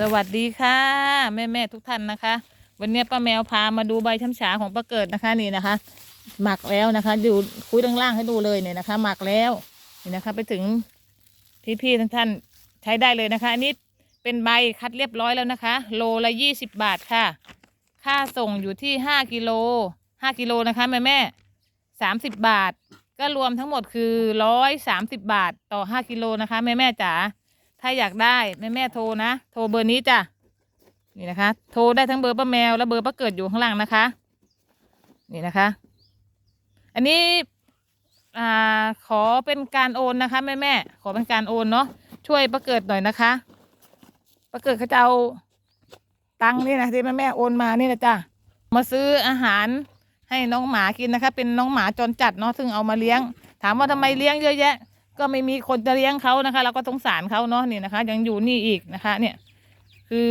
สวัสดีค่ะ แม่แม่ๆทุกท่านนะคะ วันนี้ป้าแมวพามาดูใบช้ำฉาของป้าเกิดนะคะนี่นะคะ หมักแล้วนะคะ ดูคุยด้านล่างให้ดูเลยเนี่ยนะคะ หมักแล้วนี่นะคะ ไปถึงพี่ๆทั้งท่านใช้ได้เลยนะคะอันนี้เป็นใบคัดเรียบร้อยแล้วนะคะ โลละยี่สิบบาทค่ะ ค่าส่งอยู่ที่ห้ากิโลห้ากิโลนะคะแม่แม่สามสิบบาท ก็รวมทั้งหมดคือร้อยสามสิบบาทต่อห้ากิโลนะคะแม่แม่จ๋า ถ้าอยากได้แม่แม่โทรนะ โทรเบอร์นี้จ้ะ นี่นะคะ โทรได้ทั้งเบอร์ป้าแมวและเบอร์ป้าเกิดอยู่ข้างล่างนะคะ นี่นะคะ อันนี้อ่าขอเป็นการโอนนะคะแม่แม่ขอเป็นการโอนเนาะ ช่วยป้าเกิดหน่อยนะคะป้าเกิดเขาจะเอาตังค์นี่นะที่แม่แม่โอนมานี่นะจ้ะ มาซื้ออาหารให้น้องหมากินนะคะ เป็นน้องหมาจรจัดเนาะ ซึ่งเอามาเลี้ยง ถามว่าทำไมเลี้ยงเยอะแยะ ก็ไม่มีคนจะเลี้ยงเขานะคะ เราก็สงสารเขาเนาะนี่นะคะ ยังอยู่นี่อีกนะคะ เนี่ย คือ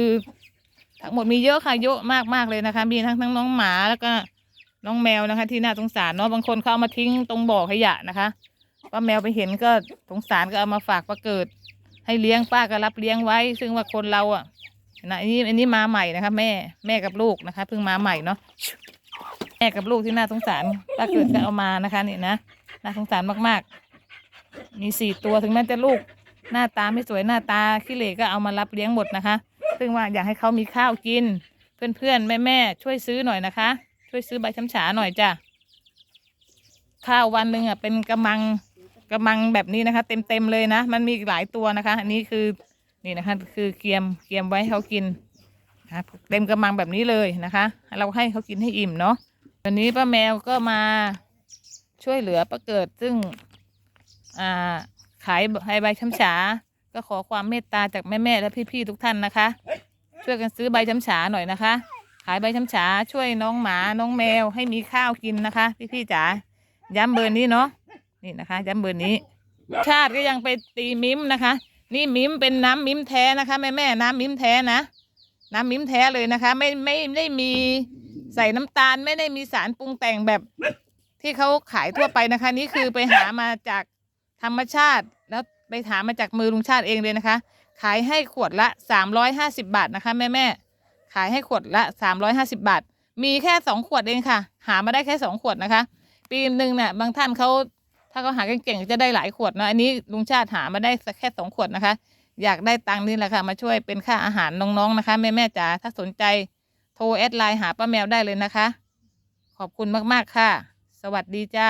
ทั้งหมดมีเยอะค่ะเยอะมากมากเลยนะคะ มีทั้งทั้งน้องหมาแล้วก็น้องแมวนะคะ ที่น่าสงสารเนาะบางคนเขาเอามาทิ้งตรงบ่อขยะนะคะป้าแมวไปเห็นก็สงสารก็เอามาฝากป้าเกิด ให้เลี้ยงป้าก็รับเลี้ยงไว้ ซึ่งว่าคนเราอะนะอันนี้อันนี้มาใหม่นะคะ แม่แม่กับลูกนะคะเพิ่งมาใหม่เนาะแม่กับลูกที่น่าสงสารป้าเกิดก็เอามานะคะนี่นะน่าสงสารมากๆ มีสี่ตัวถึงแม้จะลูก หน้าตาไม่สวยหน้าตาขี้เหร่ก็เอามารับเลี้ยงหมดนะคะ ซึ่งว่าอยากให้เขามีข้าวกิน เพื่อนๆ แม่ๆ ช่วยซื้อหน่อยนะคะ ช่วยซื้อใบช้ำฉาหน่อยจ้ะ ข้าววันหนึ่งอะเป็นกระมังกระมังแบบนี้นะคะ เต็มๆเลยนะ มันมีหลายตัวนะคะ อันนี้คือนี่นะคะ คือเกียมเกียมไว้เขากินนะเต็มกระมังแบบนี้เลยนะคะ เราให้เขากินให้อิ่มเนาะวันนี้ป้าแมวก็มาช่วยเหลือป้าเกิดซึ่ง อ่าขายใบช้ำฉา ก็ขอความเมตตาจากแม่ๆและพี่ๆทุกท่านนะคะ ช่วยกันซื้อใบช้ำฉาหน่อยนะคะ ขายใบช้ำฉาช่วยน้องหมาน้องแมวให้มีข้าวกินนะคะ พี่ๆจ๋าย้ำเบอร์นี้เนาะนี่นะคะย้ำเบอร์นี้ ชาติก็ยังไปตีมิมนะคะ นี่มิมเป็นน้ำมิมแท้นะคะแม่แม่ๆน้ำมิมแท้นะน้ำมิมแท้เลยนะคะไม่ไม่ไม่ได้มีใส่น้ำตาลไม่ได้มีสารปรุงแต่งแบบที่เขาขายทั่วไปนะคะ นี่คือไปหามาจาก ธรรมชาติ แล้วไปถามมาจากมือลุงชาติเองเลยนะคะ ขายให้ขวดละสามร้อยห้าสิบาทนะคะ แม่แม่ขายให้ขวดละสามร้อยห้าสิบาท มีแค่สองขวดเองค่ะ หามาได้แค่สองขวดนะคะ ปีหนึ่งเนี่ยบางท่านเขาถ้าเขาหาเก่งๆจะได้หลายขวดเนะอันนี้ลุงชาติหามาได้แค่สองขวดนะคะ อยากได้ตังค์นี่แหละค่ะ มาช่วยเป็นค่าอาหารน้องๆนะคะแม่แม่ๆจ๋าถ้าสนใจโทรแอดไลน์หาป้าแมวได้เลยนะคะ ขอบคุณมากๆค่ะ สวัสดีจ้า